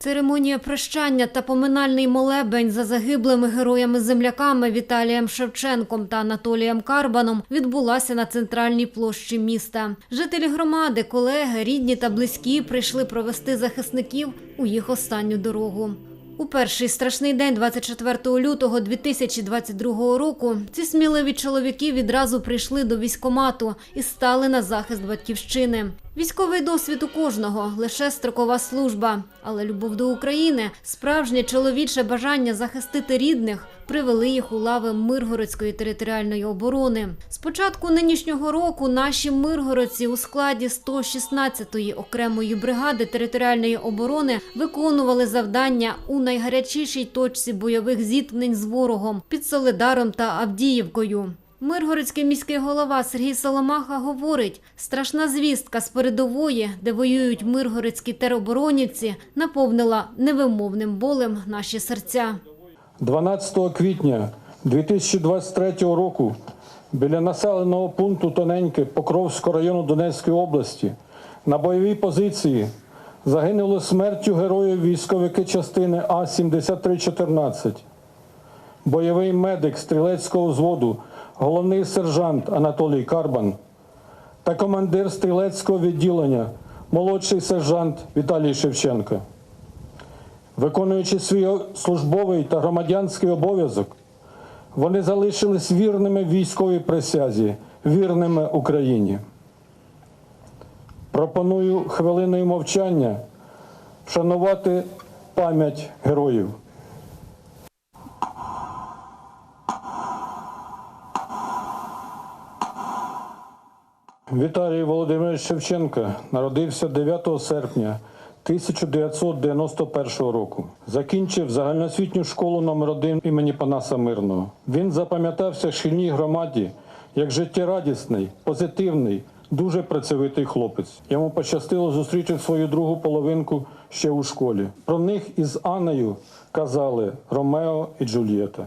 Церемонія прощання та поминальний молебень за загиблими героями-земляками Віталієм Шевченком та Анатолієм Карбаном відбулася на центральній площі міста. Жителі громади, колеги, рідні та близькі прийшли провести захисників у їх останню дорогу. У перший страшний день, 24 лютого 2022 року, ці сміливі чоловіки відразу прийшли до військомату і стали на захист батьківщини. Військовий досвід у кожного лише строкова служба, але любов до України, справжнє чоловіче бажання захистити рідних привели їх у лави Миргородської територіальної оборони. З початку нинішнього року наші миргородці у складі 116-ї окремої бригади територіальної оборони виконували завдання у найгарячішій точці бойових зіткнень з ворогом під Солидаром та Авдіївкою. Миргородський міський голова Сергій Соломаха говорить, страшна звістка з передової, де воюють миргородські тероборонівці, наповнила невимовним болем наші серця. 12 квітня 2023 року біля населеного пункту Тоненьке Покровського району Донецької області на бойовій позиції загинули смертю героїв військовики частини А-7314, бойовий медик стрілецького взводу, головний сержант Анатолій Карбан та командир стрілецького відділення, молодший сержант Віталій Шевченко. Виконуючи свій службовий та громадянський обов'язок, вони залишились вірними військовій присязі, вірними Україні. Пропоную хвилиною мовчання вшанувати пам'ять героїв. Віталій Володимирович Шевченко народився 9 серпня 1991 року. Закінчив загальноосвітню школу номер 1 імені Панаса Мирного. Він запам'ятався шкільній громаді як життєрадісний, позитивний, дуже працьовитий хлопець. Йому пощастило зустріти свою другу половинку ще у школі. Про них із Анною казали Ромео і Джульєта.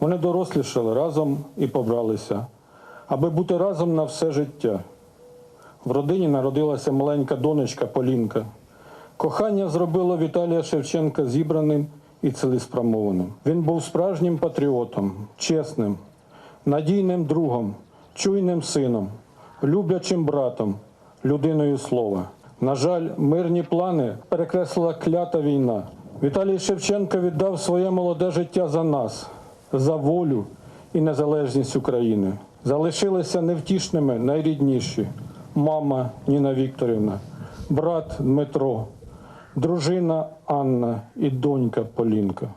Вони дорослішали разом і побралися, аби бути разом на все життя. В родині народилася маленька донечка Полінка. Кохання зробило Віталія Шевченка зібраним і цілеспрямованим. Він був справжнім патріотом, чесним, надійним другом, чуйним сином, люблячим братом, людиною слова. На жаль, мирні плани перекреслила клята війна. Віталій Шевченко віддав своє молоде життя за нас, за волю і незалежність України. Залишилися невтішними найрідніші мама Ніна Вікторівна, брат Дмитро, дружина Анна і донька Полінка.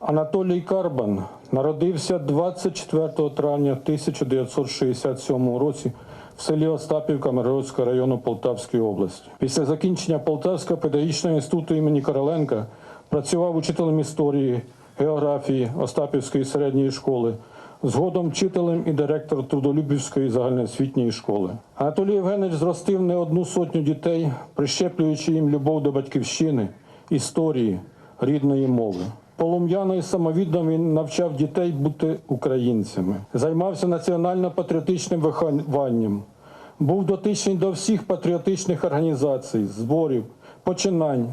Анатолій Карбан народився 24 травня 1967 році в селі Остапівка Миргородського району Полтавської області. Після закінчення Полтавського педагогічного інституту імені Короленка працював учителем історії, географії Остапівської середньої школи, згодом вчителем і директором Трудолюбівської загальноосвітньої школи. Анатолій Євгенович зростив не одну сотню дітей, прищеплюючи їм любов до батьківщини, історії, рідної мови. Полум'яно і самовідно він навчав дітей бути українцями, займався національно-патріотичним вихованням, був дотичний до всіх патріотичних організацій, зборів, починань,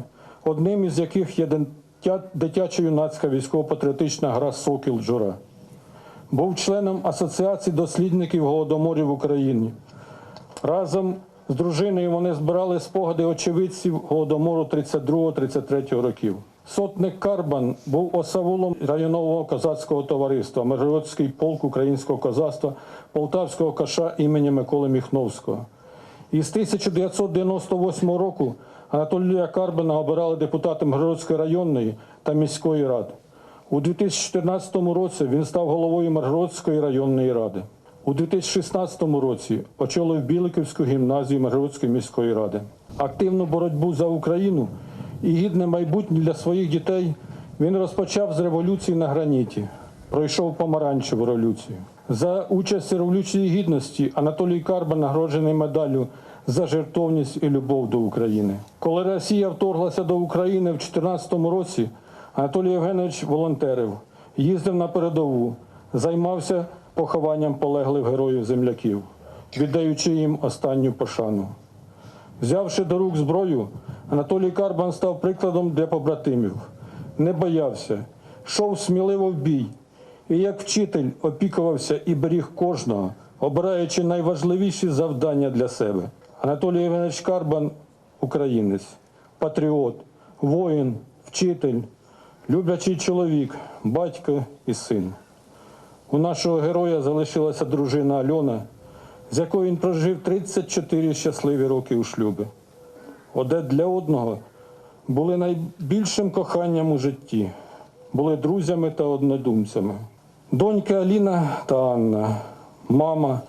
одним із яких є дитя- дитячо-юнацька військово-патріотична гра Сокіл Джура. Був членом Асоціації дослідників голодоморів в Україні. Разом з дружиною вони збирали спогади очевидців голодомору 32-33 років. Сотник Карбан був осавулом районного козацького товариства, Миргородський полк українського козацтва Полтавського каша імені Миколи Міхновського. Із 1998 року Анатолія Карбана обирали депутатом Миргородської районної та міської ради. У 2014 році він став головою Миргородської районної ради. У 2016 році очолив Біликівську гімназію Миргородської міської ради. Активну боротьбу за Україну і гідне майбутнє для своїх дітей він розпочав з революції на граніті. Пройшов помаранчеву революцію. За участь революції гідності Анатолій Карба нагороджений медаллю за жертовність і любов до України. Коли Росія вторглася до України в 2014 році, Анатолій Євгенович волонтерив, їздив на передову, займався похованням полеглих героїв земляків, віддаючи їм останню пошану. Взявши до рук зброю, Анатолій Карбан став прикладом для побратимів. Не боявся, йшов сміливо в бій. І як вчитель опікувався і беріг кожного, обираючи найважливіші завдання для себе. Анатолій Іванович Карбан українець, патріот, воїн, вчитель, люблячий чоловік, батько і син. У нашого героя залишилася дружина Альона, з якою він прожив 34 щасливі роки у шлюбі. Оде для одного були найбільшим коханням у житті, були друзями та однодумцями. Доньки Аліна та Анна, мама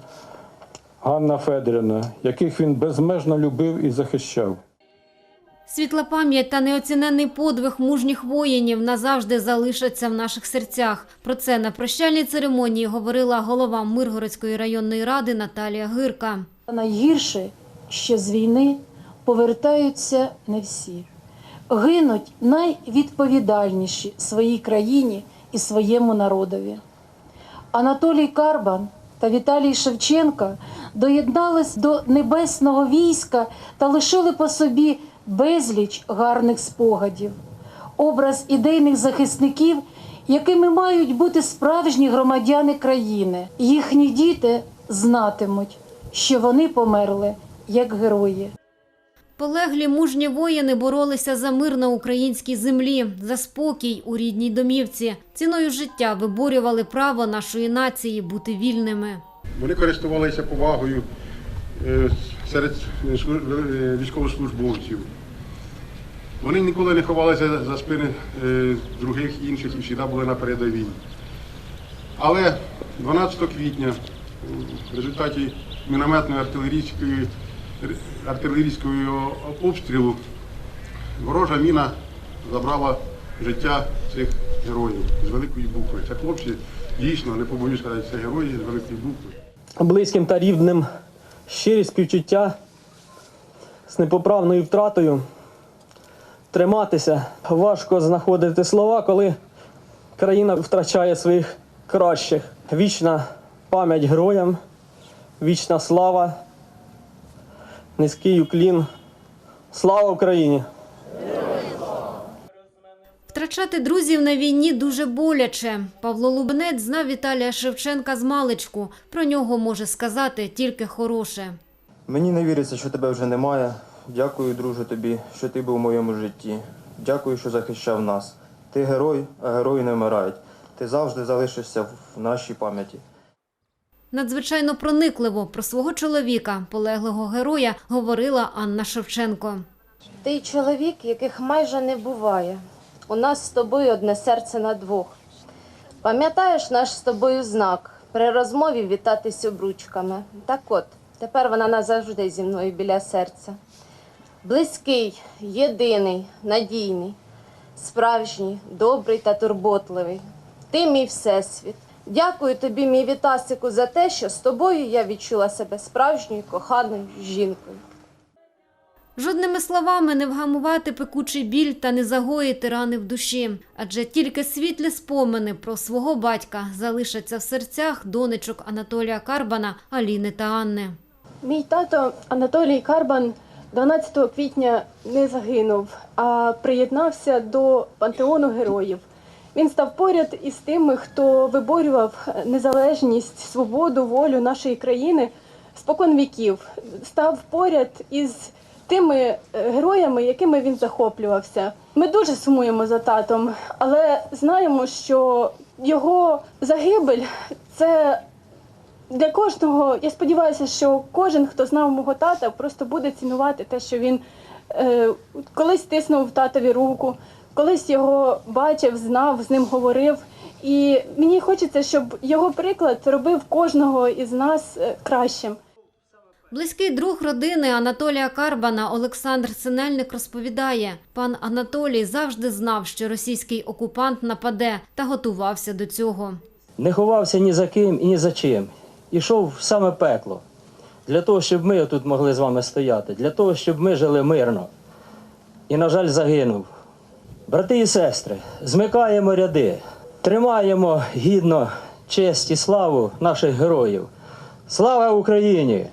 Ганна Федорівна, яких він безмежно любив і захищав. Світла пам'ять та неоціненний подвиг мужніх воїнів назавжди залишаться в наших серцях. Про це на прощальній церемонії говорила голова Миргородської районної ради Наталія Гирка. Найгірше, що з війни повертаються не всі. Гинуть найвідповідальніші своїй країні і своєму народові. Анатолій Карбан та Віталій Шевченка доєднались до небесного війська та лишили по собі безліч гарних спогадів, образ ідейних захисників, якими мають бути справжні громадяни країни. Їхні діти знатимуть, що вони померли як герої. Полеглі мужні воїни боролися за мир на українській землі, за спокій у рідній домівці. Ціною життя виборювали право нашої нації бути вільними. Вони користувалися повагою е, серед е, військовослужбовців. Вони ніколи не ховалися за спини е, других інших і завжди були на передовій. Але 12 квітня в результаті мінометної артилерійської, артилерійського обстрілу ворожа міна забрала життя цих героїв з великої букви. Це хлопці дійсно, не побоюсь сказати, це герої з великої букви. близьким та рідним щирі співчуття з непоправною втратою. Триматися важко знаходити слова, коли країна втрачає своїх кращих. Вічна пам'ять героям, вічна слава, низький уклін. Слава Україні! Втрачати друзів на війні дуже боляче. Павло Лубенець знав Віталія Шевченка з маличку. Про нього може сказати тільки хороше. Мені не віриться, що тебе вже немає. Дякую, друже, тобі, що ти був у моєму житті. Дякую, що захищав нас. Ти герой, а герої не вмирають. Ти завжди залишишся в нашій пам'яті. Надзвичайно проникливо про свого чоловіка, полеглого героя, говорила Анна Шевченко. Ти чоловік, яких майже не буває. У нас з тобою одне серце на двох. Пам'ятаєш наш з тобою знак при розмові вітатись обручками. Так от, тепер вона назавжди зі мною біля серця. Близький, єдиний, надійний, справжній, добрий та турботливий. Ти мій всесвіт. Дякую тобі, мій Вітасику, за те, що з тобою я відчула себе справжньою коханою жінкою. Жодними словами не вгамувати пекучий біль та не загоїти рани в душі, адже тільки світлі спомини про свого батька залишаться в серцях донечок Анатолія Карбана, Аліни та Анни. Мій тато Анатолій Карбан 12 квітня не загинув, а приєднався до пантеону героїв. Він став поряд із тими, хто виборював незалежність, свободу, волю нашої країни спокон віків. Став поряд із тими е, героями, якими він захоплювався. Ми дуже сумуємо за татом, але знаємо, що його загибель це для кожного, я сподіваюся, що кожен, хто знав мого тата, просто буде цінувати те, що він е, колись тиснув татові руку, колись його бачив, знав, з ним говорив. І мені хочеться, щоб його приклад робив кожного із нас е, кращим. Близький друг родини Анатолія Карбана Олександр Синельник розповідає, пан Анатолій завжди знав, що російський окупант нападе та готувався до цього. Не ховався ні за ким і ні за чим. Ішов в саме пекло. Для того, щоб ми тут могли з вами стояти, для того, щоб ми жили мирно. І, на жаль, загинув. Брати і сестри, змикаємо ряди, тримаємо гідно честь і славу наших героїв. Слава Україні!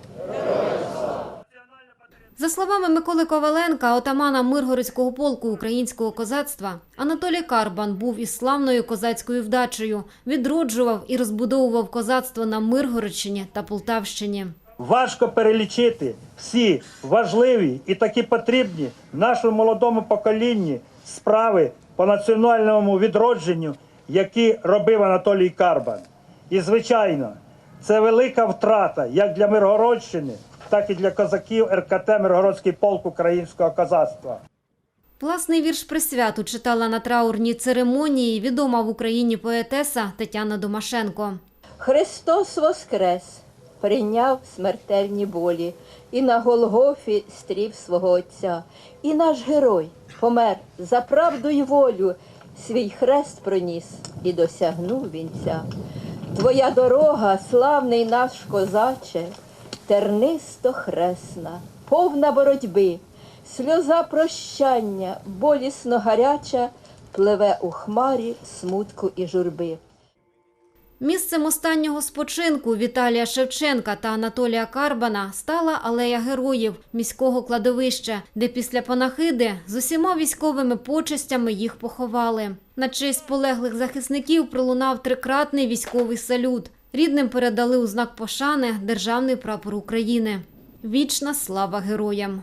За словами Миколи Коваленка, отамана Миргородського полку українського козацтва, Анатолій Карбан був із славною козацькою вдачею, відроджував і розбудовував козацтво на Миргородщині та Полтавщині. Важко перелічити всі важливі і такі потрібні нашому молодому поколінні справи по національному відродженню, які робив Анатолій Карбан. І, звичайно, це велика втрата як для Миргородщини, так і для козаків РКТ Миргородський полк українського козацтва. Власний вірш присвяту читала на траурній церемонії відома в Україні поетеса Тетяна Домашенко. Христос воскрес, прийняв смертельні болі, і на Голгофі стрів свого Отця. І наш герой помер за правду й волю, свій хрест проніс і досягнув вінця. Твоя дорога, славний наш козаче, тернисто хресна, повна боротьби, сльоза прощання, болісно гаряча, пливе у хмарі смутку і журби. Місцем останнього спочинку Віталія Шевченка та Анатолія Карбана стала алея героїв міського кладовища, де після панахиди з усіма військовими почестями їх поховали. На честь полеглих захисників пролунав трикратний військовий салют. Рідним передали у знак пошани державний прапор України. Вічна слава героям!